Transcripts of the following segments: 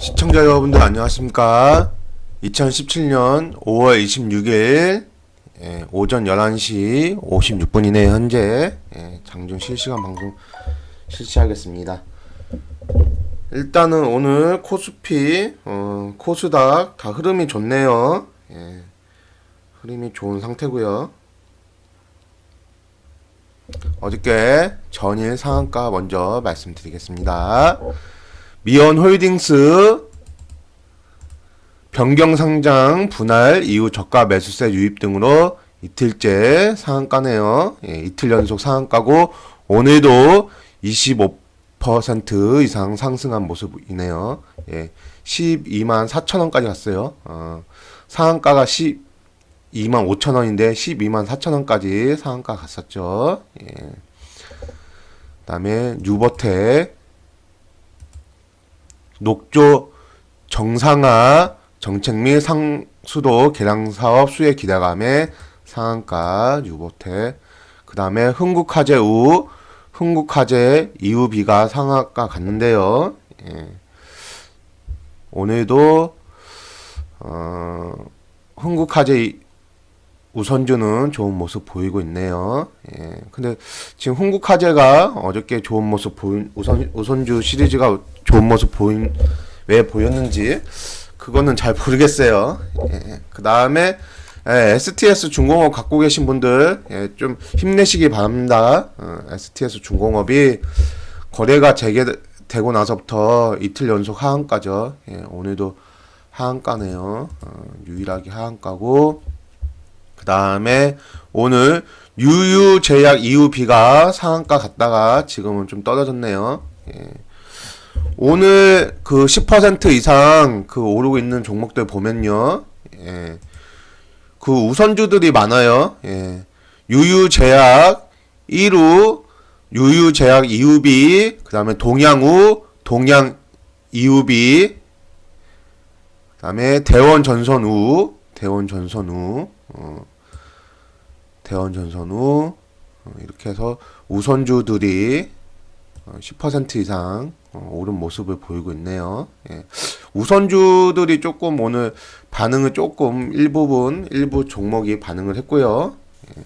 시청자 여러분들 안녕하십니까? 2017년 5월 26일 예, 오전 11시 56분이네요 현재. 예, 장중 실시간 방송 실시하겠습니다. 일단은 오늘 코스피 어, 코스닥 다 흐름이 좋네요. 예, 흐름이 좋은 상태고요. 어저께 전일 상한가 먼저 말씀드리겠습니다 미연 홀딩스 변경 상장 분할 이후 저가 매수세 유입 등으로 이틀째 상한가네요. 예, 이틀 연속 상한가고 오늘도 25% 이상 상승한 모습이네요. 예, 12만 4천 원까지 갔어요. 어, 상한가가 12만 5천 원인데 12만 4천 원까지 상한가 갔었죠. 예. 그다음에 뉴버텍 녹조 정상화 정책 및 상수도 개량 사업 수혜 기대감에 상한가 유보태 그 다음에 흥국화재 우 흥국화재 이후 비가 상한가 갔는데요. 예. 오늘도 어, 흥국화재 우선주는 좋은 모습 보이고 있네요. 예. 근데 지금 흥국화재가 어저께 좋은 모습 보인 우선 우선주 시리즈가 좋은 모습 보인 왜 보였는지 그거는 잘 모르겠어요. 예. 그 다음에 예, STS 중공업 갖고 계신 분들 예, 좀 힘내시기 바랍니다. 어, STS 중공업이 거래가 재개되고 나서부터 이틀 연속 하한가죠. 예, 오늘도 하한가네요. 어, 유일하게 하한가고 그 다음에 오늘 유유제약 이후비가 상한가 갔다가 지금은 좀 떨어졌네요. 예. 오늘 그 10% 이상 그 오르고 있는 종목들 보면요. 예. 그 우선주들이 많아요. 예. 유유제약 1우, 유유제약 이후비, 그 다음에 동양우, 동양 이후비, 그 다음에 대원전선우, 대원전선우, 어, 대원 전선우, 어, 이렇게 해서 우선주들이 10% 이상 어, 오른 모습을 보이고 있네요. 예. 우선주들이 조금 오늘 반응을 조금 일부분 일부 종목이 반응을 했고요. 예.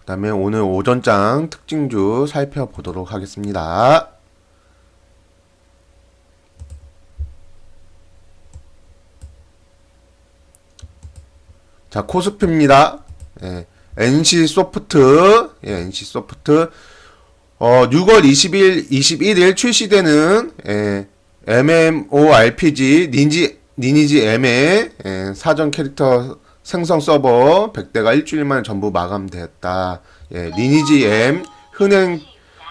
그다음에 오늘 오전장 특징주 살펴보도록 하겠습니다. 자 코스피입니다. 예. NC 소프트, 예, NC 소프트 어, 6월 20일, 21일 출시되는 예, MMORPG 니지 니니지 M의 예, 사전 캐릭터 생성 서버 100대가 일주일 만에 전부 마감됐다. 예, 리니지 M 흔행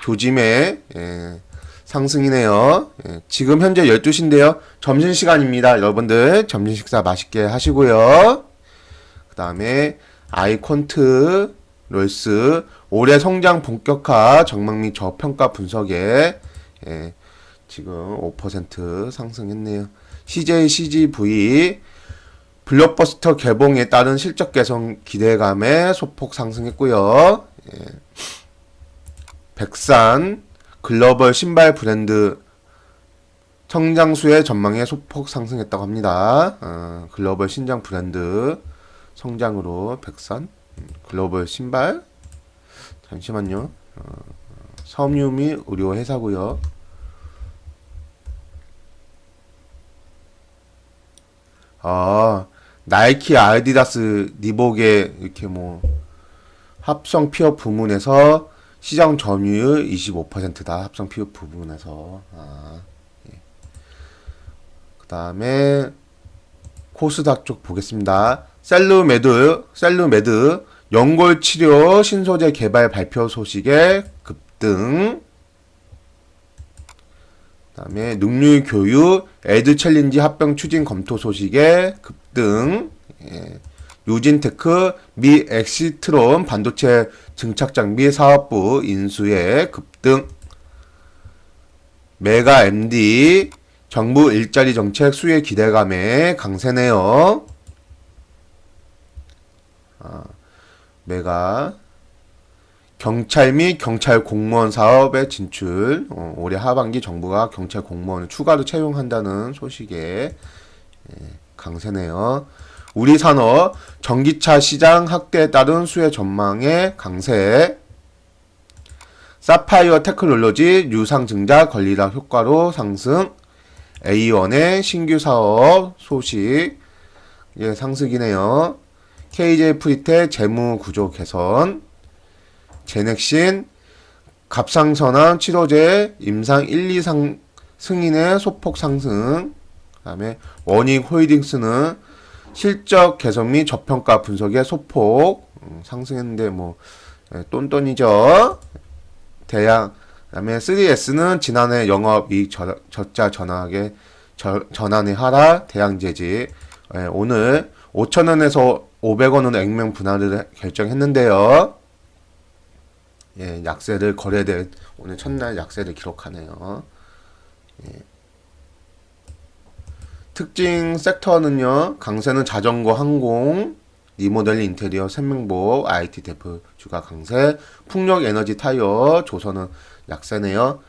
조짐의 예, 상승이네요. 예, 지금 현재 12시인데요. 점심시간입니다. 여러분들 점심 식사 맛있게 하시고요. 그 다음에 아이콘트 롤스 올해 성장 본격화 전망 및 저평가 분석에 예, 지금 5% 상승했네요. CJ, CGV 블록버스터 개봉에 따른 실적 개선 기대감에 소폭 상승했고요. 예. 백산 글로벌 신발 브랜드 성장수의 전망에 소폭 상승했다고 합니다. 어, 글로벌 신장 브랜드 성장으로 백산 음, 글로벌 신발 잠시만요. 어, 섬유 및 의료 회사고요. 아 나이키, 아디다스, 리복의 이렇게 뭐 합성 피업 부문에서 시장 점유율 25%다. 합성 피업 부문에서. 아, 예. 그 다음에 코스닥 쪽 보겠습니다. 셀루메드, 셀루메드 연골 치료 신소재 개발 발표 소식에 급등. 그다음에 능률 교육 에드 챌린지 합병 추진 검토 소식에 급등. 예. 유진테크 미 엑시트론 반도체 증착 장비 사업부 인수에 급등. 메가 MD 정부 일자리 정책 수혜 기대감에 강세네요. 아, 메가 경찰 및 경찰 공무원 사업에 진출. 어, 올해 하반기 정부가 경찰 공무원을 추가로 채용한다는 소식에 예, 강세네요. 우리 산업 전기차 시장 확대에 따른 수혜 전망에 강세. 사파이어 테크놀로지 유상 증자 권리락 효과로 상승. A1의 신규 사업 소식. 예, 상승이네요. KJ 프리테 재무 구조 개선. 제넥신 갑상선암 치료제 임상 1, 2 상 승인의 소폭 상승. 그다음에 원익 홀딩스는 실적 개선 및 저평가 분석의 소폭 음, 상승했는데 뭐 예, 똔똔이죠. 대양 그다음에 3S는 지난해 영업이익 저- 적자 전환하게 저- 전환의 하락 대양 제지 예, 오늘 5천원에서 500원으로 액면 분할을 결정했는데요. 예, 약세를 거래된 오늘 첫날 약세를 기록하네요. 예. 특징 섹터는요. 강세는 자전거, 항공, 리모델링 인테리어, 생명보호, IT 대표주가 강세, 풍력 에너지 타이어, 조선은 약세네요.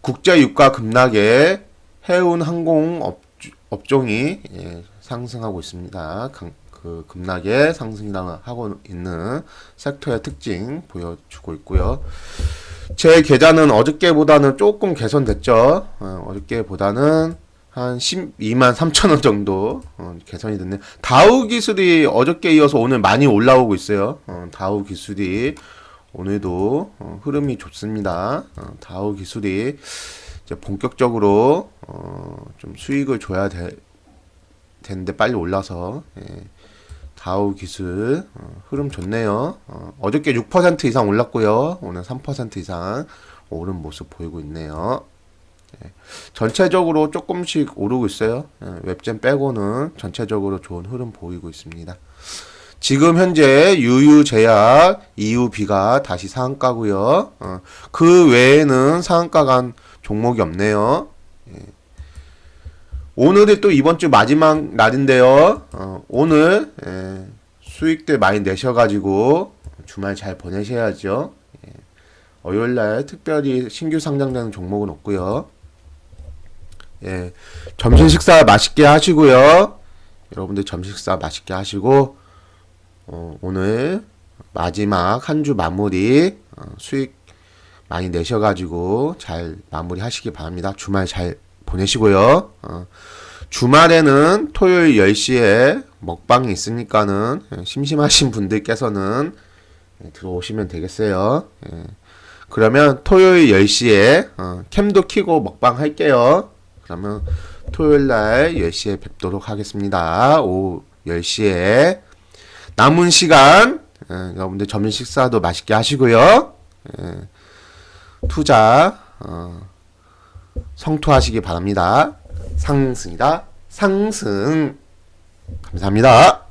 국제 유가 급락에 해운 항공 업, 업종이 예, 상승하고 있습니다. 강, 그 급락의 상승이라 하고 있는 섹터의 특징 보여주고 있고요. 제 계좌는 어저께보다는 조금 개선됐죠. 어, 어저께보다는 한 12만 3천 원 정도 어, 개선이 됐네. 다우 기술이 어저께 이어서 오늘 많이 올라오고 있어요. 어, 다우 기술이 오늘도 어, 흐름이 좋습니다. 어, 다우 기술이 본격적으로 어, 좀 수익을 줘야 돼, 되는데 빨리 올라서 예. 다우 기술 어, 흐름 좋네요. 어, 어저께 6% 이상 올랐고요. 오늘 3% 이상 오른 모습 보이고 있네요. 예. 전체적으로 조금씩 오르고 있어요. 예, 웹젠 빼고는 전체적으로 좋은 흐름 보이고 있습니다. 지금 현재 유유제약, EUB가 다시 상한가고요. 어, 그 외에는 상한가 간 종목이 없네요. 예. 오늘이 또 이번 주 마지막 날인데요. 어, 오늘 예, 수익들 많이 내셔가지고 주말 잘 보내셔야죠. 예. 월요일 날 특별히 신규 상장되는 종목은 없고요. 예, 점심 식사 맛있게 하시고요. 여러분들 점심 식사 맛있게 하시고 어, 오늘 마지막 한 주 마무리 어, 수익 많이 내셔가지고 잘 마무리 하시기 바랍니다. 주말 잘 보내시고요. 어, 주말에는 토요일 10시에 먹방이 있으니까는 예, 심심하신 분들께서는 예, 들어오시면 되겠어요. 예. 그러면 토요일 10시에 어, 캠도 키고 먹방 할게요. 그러면 토요일 날 10시에 뵙도록 하겠습니다. 오후 10시에 남은 시간 예, 여러분들 점심 식사도 맛있게 하시고요. 예, 투자 어, 성투하시기 바랍니다. 상승이다. 상승. 감사합니다.